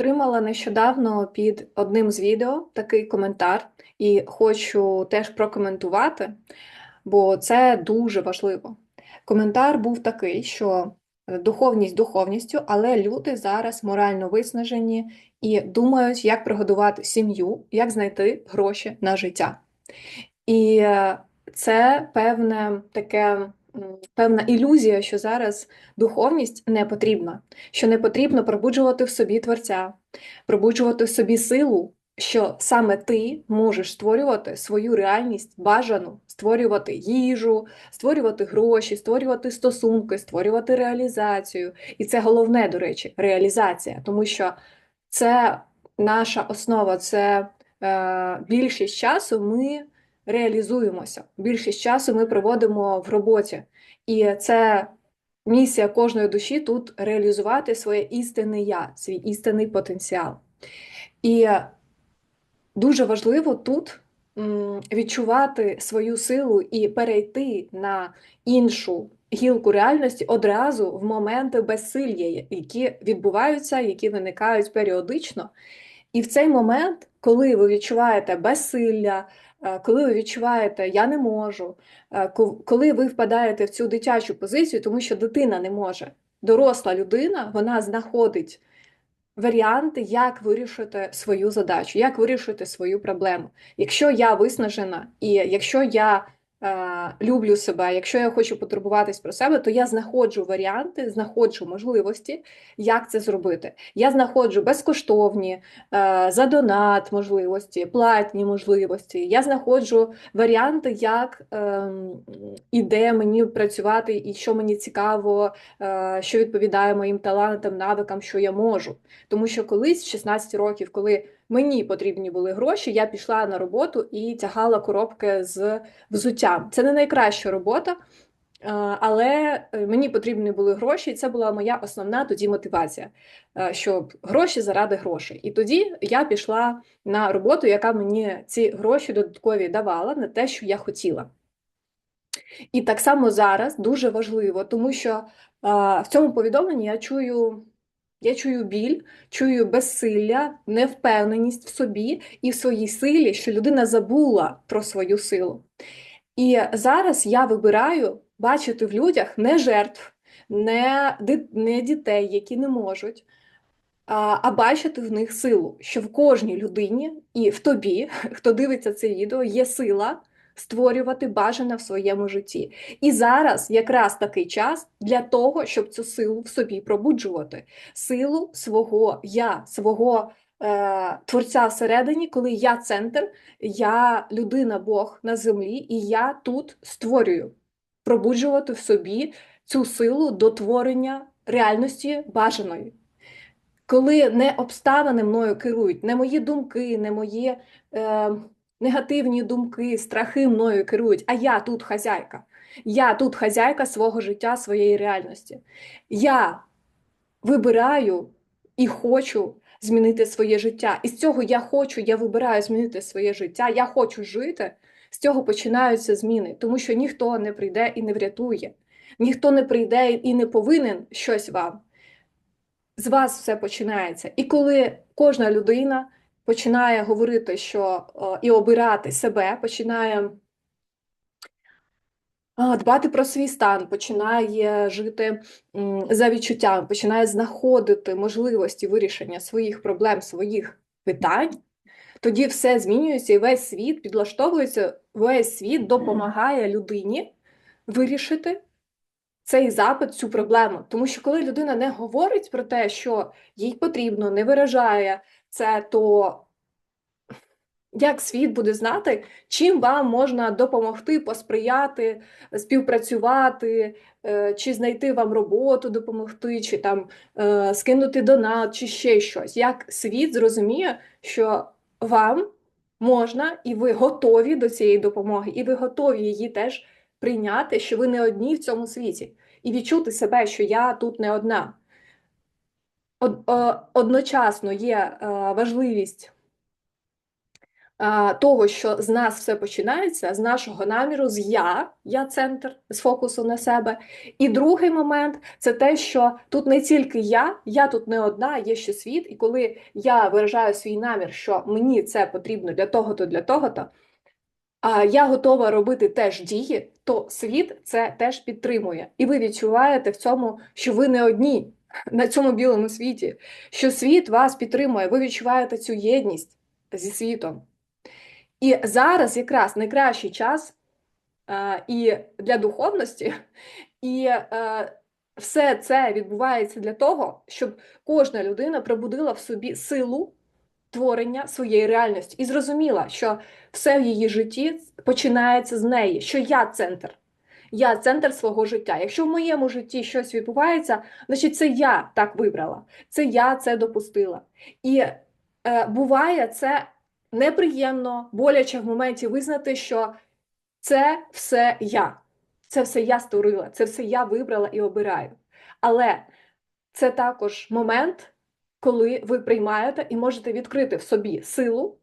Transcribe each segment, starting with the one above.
Отримала нещодавно під одним з відео такий коментар, і хочу теж прокоментувати, бо це дуже важливо. Коментар був такий, що е, духовність духовністю, але люди зараз морально виснажені і думають, як прогодувати сім'ю, як знайти гроші на життя. І е, це певне таке певна ілюзія, що зараз духовність не потрібна, що не потрібно пробуджувати в собі творця, пробуджувати в собі силу, що саме ти можеш створювати свою реальність бажану, створювати їжу, створювати гроші, створювати стосунки, створювати реалізацію. І це головне, до речі, реалізація, тому що це наша основа, це е, більшість часу ми реалізуємося. Більшість часу ми проводимо в роботі. І це місія кожної душі тут реалізувати своє істинне я, свій істинний потенціал. І дуже важливо тут відчувати свою силу і перейти на іншу гілку реальності одразу в моменти безсилля, які відбуваються, які виникають періодично. І в цей момент, коли ви відчуваєте безсилля, Е, коли ви відчуваєте, я не можу, е, коли ви впадаєте в цю дитячу позицію, тому що дитина не може, доросла людина вона знаходить варіанти, як вирішити свою задачу, як вирішити свою проблему. Якщо я виснажена, і якщо я люблю себе, якщо я хочу потурбуватись про себе, то я знаходжу варіанти, знаходжу можливості, як це зробити. Я знаходжу безкоштовні е, за донат можливості, платні можливості. Я знаходжу варіанти, як ем, іде мені працювати, і що мені цікаво, е, що відповідає моїм талантам, навикам, що я можу. Тому що колись, в 16 років, коли Мені потрібні були гроші, я пішла на роботу і тягала коробки з взуттям. Це не найкраща робота, але е, мені потрібні були гроші, і це була моя основна тоді мотивація, е, щоб гроші заради грошей. І тоді я пішла на роботу, яка мені ці гроші додаткові давала на те, що я хотіла. І так само зараз дуже важливо, тому що в цьому повідомленні я чую. Я чую біль, чую безсилля, невпевненість в собі і в своїй силі, що людина забула про свою силу. І зараз я вибираю бачити в людях не жертв, не не дітей, які не можуть, а, бачити в них силу, що в кожній людині і в тобі, хто дивиться це відео, є сила створювати бажане в своєму житті. І зараз якраз такий час для того, щоб цю силу в собі пробуджувати, силу свого я, свого е, творця всередині, коли я центр, я людина, Бог на землі, і я тут створюю, пробуджувати в собі цю силу до творення реальності бажаної. Коли не обставини мною керують, не мої думки, не мої. Е, негативні думки, страхи мною керують, а я тут хазяйка. Я тут хазяйка свого життя, своєї реальності. Я вибираю і хочу змінити своє життя. І з цього я хочу, я вибираю змінити своє життя, я хочу жити. З цього починаються зміни, тому що ніхто не прийде і не врятує, ніхто не прийде і не повинен щось вам. З вас все починається. І коли кожна людина починає говорити, що і обирати себе, починає дбати про свій стан, починає жити за відчуттями, починає знаходити можливості вирішення своїх проблем, своїх питань. Тоді все змінюється, і весь світ підлаштовується, весь світ допомагає людині вирішити цей запит, цю проблему. Тому що коли людина не говорить про те, що їй потрібно, не виражає це, то як світ буде знати, чим вам можна допомогти, посприяти, співпрацювати, е, чи знайти вам роботу, допомогти, чи там е, скинути донат, чи ще щось. Як світ зрозуміє, що вам можна, і ви готові до цієї допомоги, і ви готові її теж прийняти, що ви не одні в цьому світі, і відчути себе, що я тут не одна. Одночасно є е, важливість того, що з нас все починається, з нашого наміру, з я, я центр, з фокусу на себе. І другий момент це те, що тут не тільки я, я тут не одна, є ще світ. І коли я виражаю свій намір, що мені це потрібно для того-то, для того-то, а я готова робити теж дії, то світ це теж підтримує. І ви відчуваєте в цьому, що ви не одні на цьому білому світі, що світ вас підтримує, ви відчуваєте цю єдність зі світом. І зараз якраз найкращий час е, і для духовності, і е, все це відбувається для того, щоб кожна людина пробудила в собі силу творення своєї реальності і зрозуміла, що все в її житті починається з неї, що я центр. Я центр свого життя. Якщо в моєму житті щось відбувається, значить це я так вибрала, це я це допустила. І е, буває це неприємно, боляче в моменті визнати, що це все я, це все я створила, це все я вибрала і обираю. Але це також момент, коли ви приймаєте і можете відкрити в собі силу.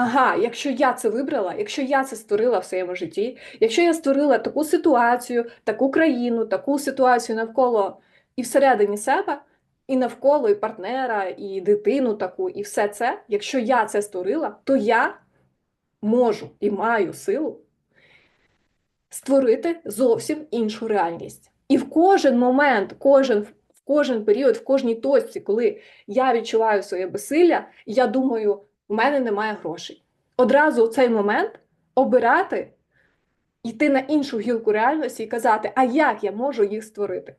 Ага, якщо я це вибрала, якщо я це створила в своєму житті, якщо я створила таку ситуацію, таку країну, таку ситуацію навколо і всередині себе, і навколо і партнера, і дитину таку, і все це, якщо я це створила, то я можу і маю силу створити зовсім іншу реальність. І в кожен момент, кожен в кожен період, в кожній точці, коли я відчуваю своє безсилля, я думаю, в мене немає грошей. Одразу в цей момент обирати, йти на іншу гілку реальності і казати, а як я можу їх створити?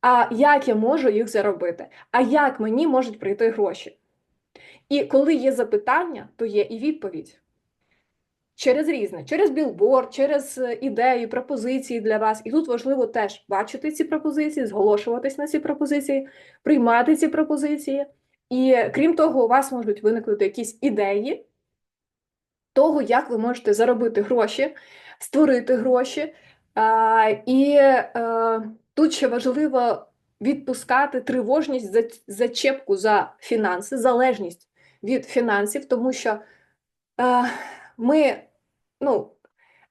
А як я можу їх заробити? А як мені можуть прийти гроші? І коли є запитання, то є і відповідь. Через різне, через білборд, через ідеї, пропозиції для вас. І тут важливо теж бачити ці пропозиції, зголошуватись на ці пропозиції, приймати ці пропозиції. І крім того, у вас можуть виникнути якісь ідеї того, як ви можете заробити гроші, створити гроші. А, І а, тут ще важливо відпускати тривожність, за, зачепку за фінанси, залежність від фінансів, тому що а, ми ну,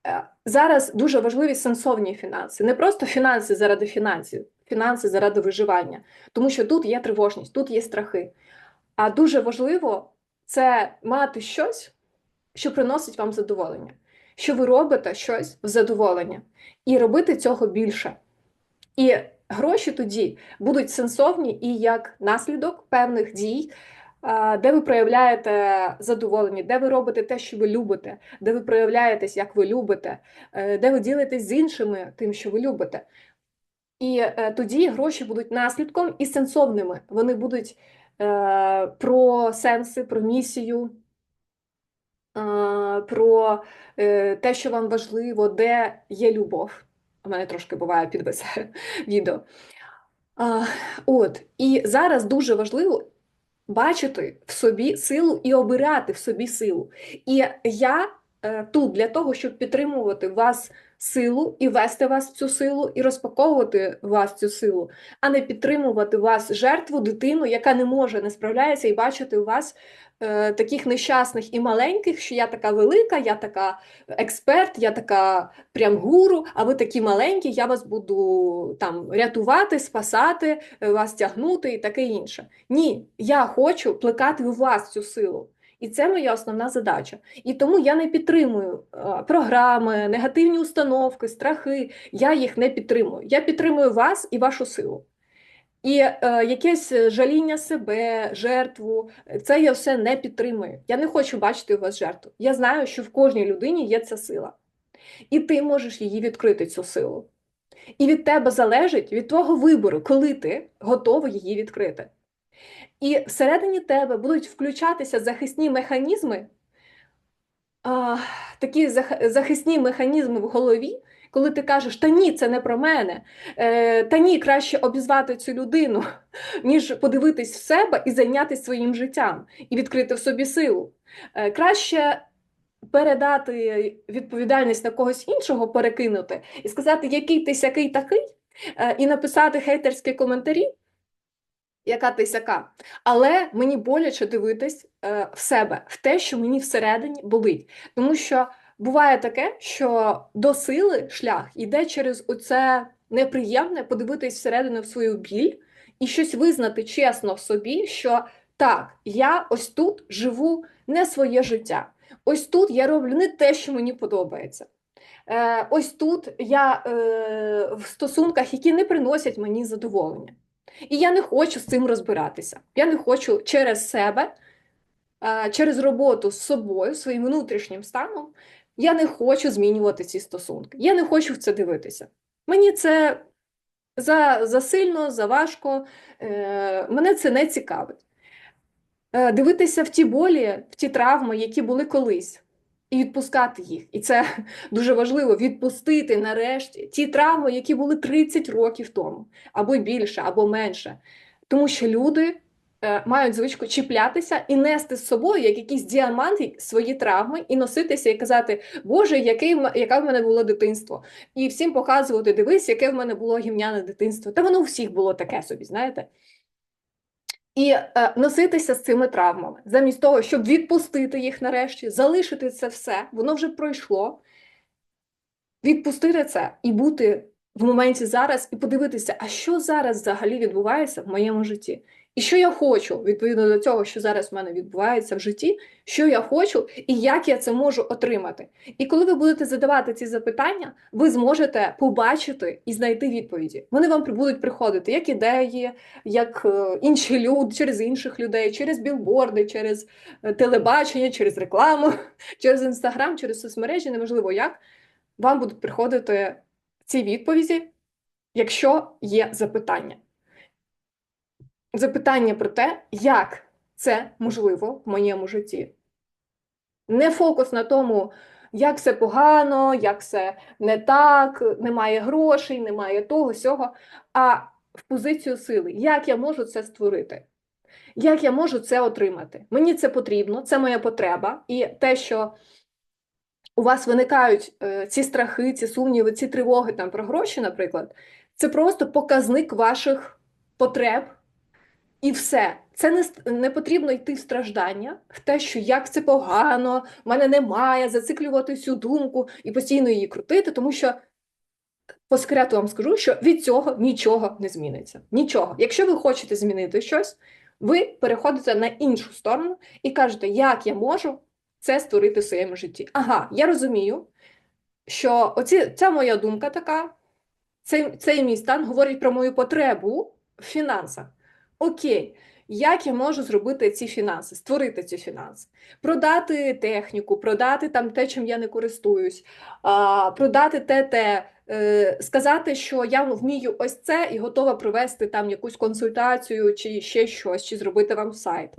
е, зараз дуже важливі сенсовні фінанси, не просто фінанси заради фінансів, фінанси заради виживання, тому що тут є тривожність, тут є страхи. А дуже важливо це мати щось, що приносить вам задоволення, що ви робите щось в задоволення, і робити цього більше. І гроші тоді будуть сенсовні і як наслідок певних дій, де ви проявляєте задоволення, де ви робите те, що ви любите, де ви проявляєтесь, як ви любите, е, де ви ділитесь з іншими тим, що ви любите. І е, тоді гроші будуть наслідком і сенсовними. Вони будуть про сенси, про місію, про те, що вам важливо, де є любов. У мене трошки буває підвисає відео. От, і зараз дуже важливо бачити в собі силу і обирати в собі силу. І я е, тут для того, щоб підтримувати вас силу і вести вас в цю силу, і розпаковувати вас цю силу, а не підтримувати вас жертву, дитину, яка не може, не справляється, і бачити у вас Е, таких нещасних і маленьких, що я така велика, я така експерт, я така прям гуру, а ви такі маленькі, я вас буду там рятувати, спасати, е, вас тягнути і таке інше. Ні, я хочу плекати у вас цю силу. І це моя основна задача. І тому я не підтримую е, програми, негативні установки, страхи. Я їх не підтримую. Я підтримую вас і вашу силу. І е, якесь жаління себе, жертву, це я все не підтримую. Я не хочу бачити у вас жертву. Я знаю, що в кожній людині є ця сила. І ти можеш її відкрити, цю силу. І від тебе залежить від твого вибору, коли ти готовий її відкрити. І всередині тебе будуть включатися захисні механізми, а, такі захисні механізми в голові, коли ти кажеш, та ні, це не про мене, е, та ні, краще обізвати цю людину, ніж подивитись в себе і зайнятися своїм життям, і відкрити в собі силу. Е, краще передати відповідальність на когось іншого, перекинути і сказати, який ти сякий такий, е, і написати хейтерські коментарі. Яка ти сяка. Але мені боляче дивитись е, в себе, в те, що мені всередині болить. Тому що буває таке, що до сили шлях йде через оце неприємне подивитись всередину в свою біль і щось визнати чесно в собі, що так, я ось тут живу не своє життя. Ось тут я роблю не те, що мені подобається. Е, Ось тут я е, в стосунках, які не приносять мені задоволення. І я не хочу з цим розбиратися. Я не хочу через себе, через роботу з собою, своїм внутрішнім станом, я не хочу змінювати ці стосунки. Я не хочу в це дивитися. Мені це за, за сильно, за важко, е, мене це не цікавить. Е, Дивитися в ті болі, в ті травми, які були колись, і відпускати їх. І це дуже важливо відпустити нарешті ті травми, які були 30 років тому, або більше, або менше. Тому що люди е, мають звичку чіплятися і нести з собою як якісь діаманти свої травми, і носитися, і казати, Боже, який, яке в мене було дитинство. І всім показувати, дивись, яке в мене було гімняне дитинство. Та воно у всіх було таке собі, знаєте. І е, носитися з цими травмами, замість того, щоб відпустити їх нарешті, залишити це все, воно вже пройшло. Відпустити це і бути в моменті зараз, і подивитися, а що зараз взагалі відбувається в моєму житті. І що я хочу відповідно до цього, що зараз в мене відбувається в житті, що я хочу і як я це можу отримати. І коли ви будете задавати ці запитання, ви зможете побачити і знайти відповіді. Вони вам будуть приходити як ідеї, як е, інші люди, через інших людей, через білборди, через е, телебачення, через рекламу, через інстаграм, через соцмережі, неважливо як. Вам будуть приходити ці відповіді, якщо є запитання. Запитання про те, як це можливо в моєму житті. Не фокус на тому, як все погано, як все не так, немає грошей, немає того, сього, а в позицію сили. Як я можу це створити? Як я можу це отримати? Мені це потрібно, це моя потреба, і те, що у вас виникають е, ці страхи, ці сумніви, ці тривоги там про гроші, наприклад, це просто показник ваших потреб. І все. Це не, не потрібно йти в страждання, в те, що як це погано, в мене немає, зациклювати всю думку і постійно її крутити, тому що по секрету вам скажу, що від цього нічого не зміниться. Нічого. Якщо ви хочете змінити щось, ви переходите на іншу сторону і кажете, як я можу це створити в своєму житті. Ага, я розумію, що оці, ця моя думка така, цей, цей мій стан говорить про мою потребу в фінансах. Окей, як я можу зробити ці фінанси, створити ці фінанси, продати техніку, продати там те, чим я не користуюсь, продати те, те, е, сказати, що я вмію ось це і готова провести там якусь консультацію, чи ще щось, чи зробити вам сайт,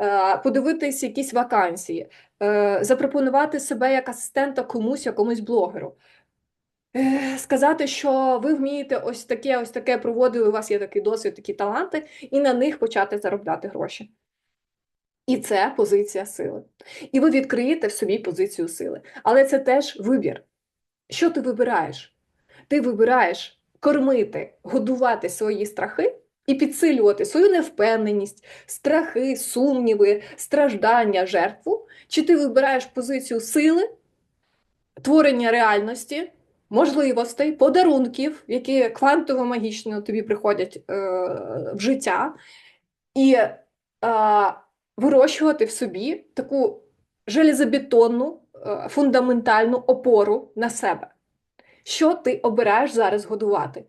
е, подивитись якісь вакансії, е, запропонувати себе як асистента комусь, якомусь блогеру. Е, Сказати, що ви вмієте ось таке, ось таке проводили, у вас є такий досвід, такі таланти, і на них почати заробляти гроші. І це позиція сили. І ви відкриєте в собі позицію сили. Але це теж вибір. Що ти вибираєш? Ти вибираєш кормити, годувати свої страхи і підсилювати свою невпевненість, страхи, сумніви, страждання, жертву, чи ти вибираєш позицію сили, творення реальності, можливостей, подарунків, які квантово магічно тобі приходять е, в життя, і е, вирощувати в собі таку железобетонну, е, фундаментальну опору на себе. Що ти обираєш зараз годувати?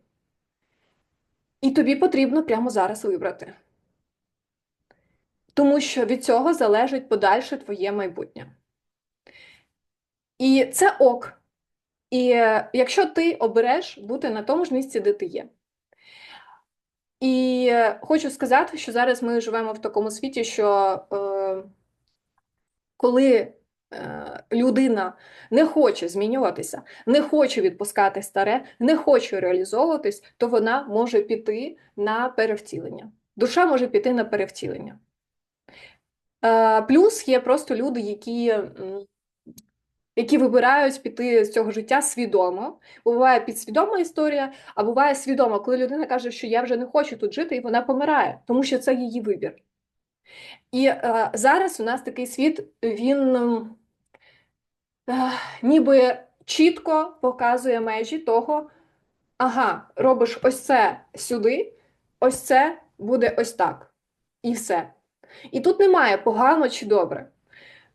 І тобі потрібно прямо зараз вибрати. Тому що від цього залежить подальше твоє майбутнє. І це ок. І е, якщо ти обереш бути на тому ж місці, де ти є. І е, хочу сказати, що зараз ми живемо в такому світі, що е, коли е, людина не хоче змінюватися, не хоче відпускати старе, не хоче реалізовуватись, то вона може піти на перевтілення. Душа може піти на перевтілення. Е, плюс є просто люди, які які вибирають піти з цього життя свідомо. Буває підсвідома історія, а буває свідома, коли людина каже, що я вже не хочу тут жити, і вона помирає, тому що це її вибір. І е, зараз у нас такий світ, він е, ніби чітко показує межі того, ага, робиш ось це сюди, ось це буде ось так. І все. І тут немає погано чи добре.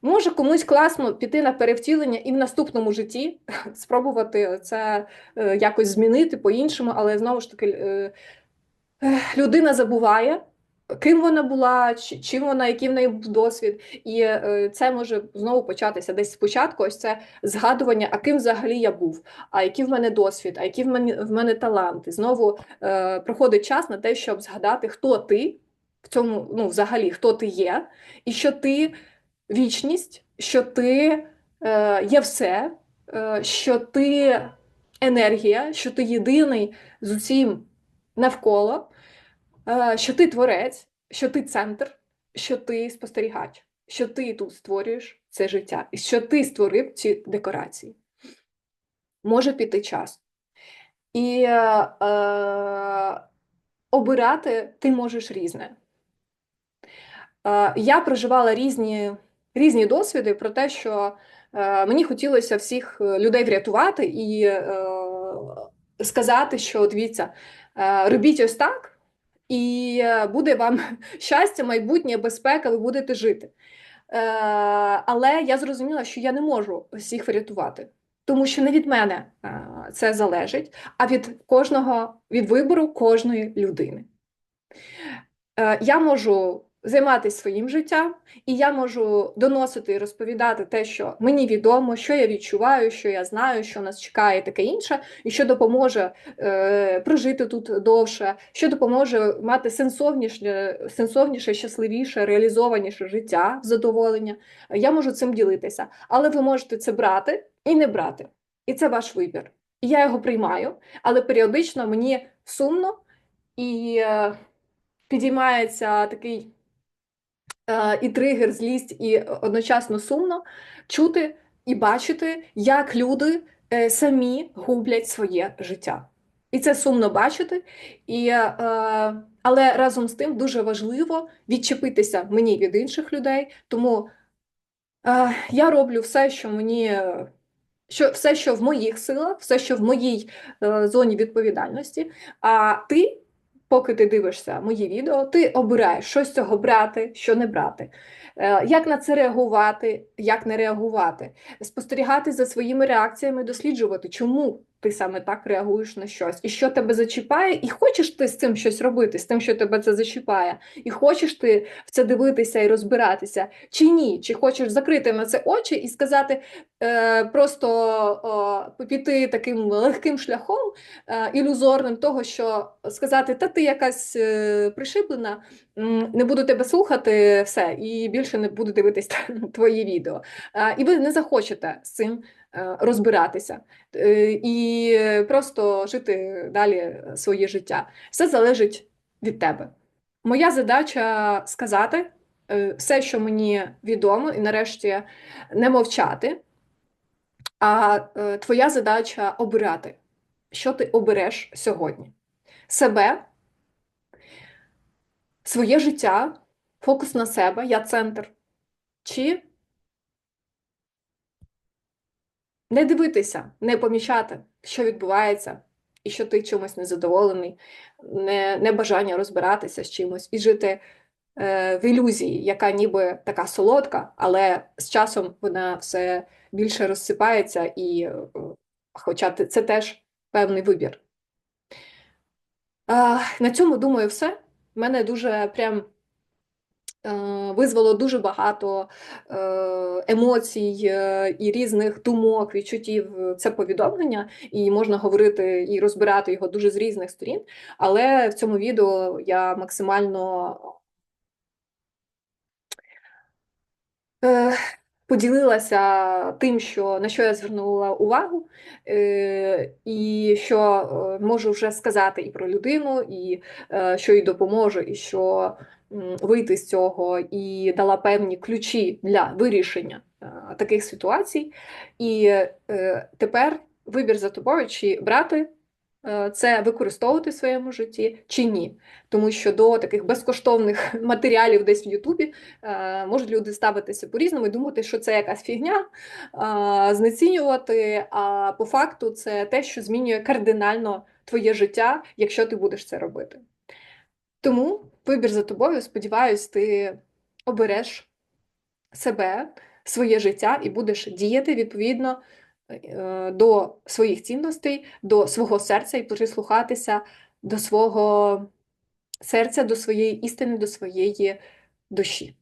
Може комусь класно піти на перевтілення і в наступному житті спробувати це е, якось змінити по-іншому, але знову ж таки е, е, людина забуває, ким вона була, чим вона, який в неї був досвід, і це може знову початися десь спочатку. Ось це згадування, а ким взагалі я був, а який в мене досвід, а які в мене в мене таланти. Знову е, проходить час на те, щоб згадати, хто ти в цьому, ну, взагалі, хто ти є, і що ти вічність, що ти е, є все, е, що ти енергія, що ти єдиний з усім навколо, е, що ти творець, що ти центр, що ти спостерігач, що ти тут створюєш це життя, і що ти створив ці декорації. Може піти час. І е, е, обирати ти можеш різне. Е, я проживала різні різні досвіди про те, що е, мені хотілося всіх е, людей врятувати і е, сказати, що дивіться, робіть ось так, і буде вам щастя, майбутнє, безпека, ви будете жити. Але я зрозуміла, що я не можу всіх врятувати. Тому що не від мене це залежить, а від кожного від вибору кожної людини. Я можу займатися своїм життям, і я можу доносити і розповідати те, що мені відомо, що я відчуваю, що я знаю, що нас чекає, таке інше, і що допоможе е, прожити тут довше, що допоможе мати сенсовніше, сенсовніше, щасливіше, реалізованіше життя, задоволення. Я можу цим ділитися, але ви можете це брати і не брати. І це ваш вибір. І я його приймаю, але періодично мені сумно і е, підіймається такий. Е, і тригер, злість, і одночасно сумно чути і бачити, як люди е, самі гублять своє життя. І це сумно бачити, і, е, але разом з тим дуже важливо відчепитися мені від інших людей. Тому я роблю все, що мені. Що все, що в моїх силах, все, що в моїй е, зоні відповідальності, а ти поки ти дивишся мої відео, ти обираєш, що з цього брати, що не брати. Е, як на це реагувати, як не реагувати, спостерігати за своїми реакціями, досліджувати, чому ти саме так реагуєш на щось, і що тебе зачіпає, і хочеш ти з цим щось робити, з тим, що тебе це зачіпає, і хочеш ти в це дивитися і розбиратися, чи ні, чи хочеш закрити на це очі і сказати е, просто о, піти таким легким шляхом е, ілюзорним, того, що сказати, та ти якась е, пришиблена, не буду тебе слухати, все, і більше не буду дивитися твої відео. Е, і ви не захочете з цим. Е, розбиратися е, і просто жити далі своє життя. Все залежить від тебе. Моя задача сказати е, все, що мені відомо, і нарешті не мовчати. А твоя задача обирати, що ти обереш сьогодні. Себе, своє життя, фокус на себе, я центр. Чи не дивитися, не помічати, що відбувається, і що ти чомусь незадоволений, не, не бажання розбиратися з чимось і жити е, в ілюзії, яка ніби така солодка, але з часом вона все більше розсипається, і, е, хоча це теж певний вибір. Е, на цьому думаю, все. У мене дуже прям. Е, визвало дуже багато е, емоцій е, і різних думок, відчуттів це повідомлення, і можна говорити і розбирати його дуже з різних сторін. Але в цьому відео я максимально поділилася тим, що на що я звернула увагу, і що можу вже сказати і про людину, і що їй допоможе, і що вийти з цього і дала певні ключі для вирішення е, таких ситуацій. І е, тепер вибір за тобою, чи брати е, це використовувати в своєму житті, чи ні. Тому що до таких безкоштовних матеріалів десь в Ютубі можуть люди ставитися по-різному і думати, що це якась фігня, знецінювати. А по факту це те, що змінює кардинально твоє життя, якщо ти будеш це робити. Тому вибір за тобою, сподіваюсь, ти обереш себе, своє життя і будеш діяти відповідно е, до своїх цінностей, до свого серця і прислухатися до свого серця, до своєї істини, до своєї душі.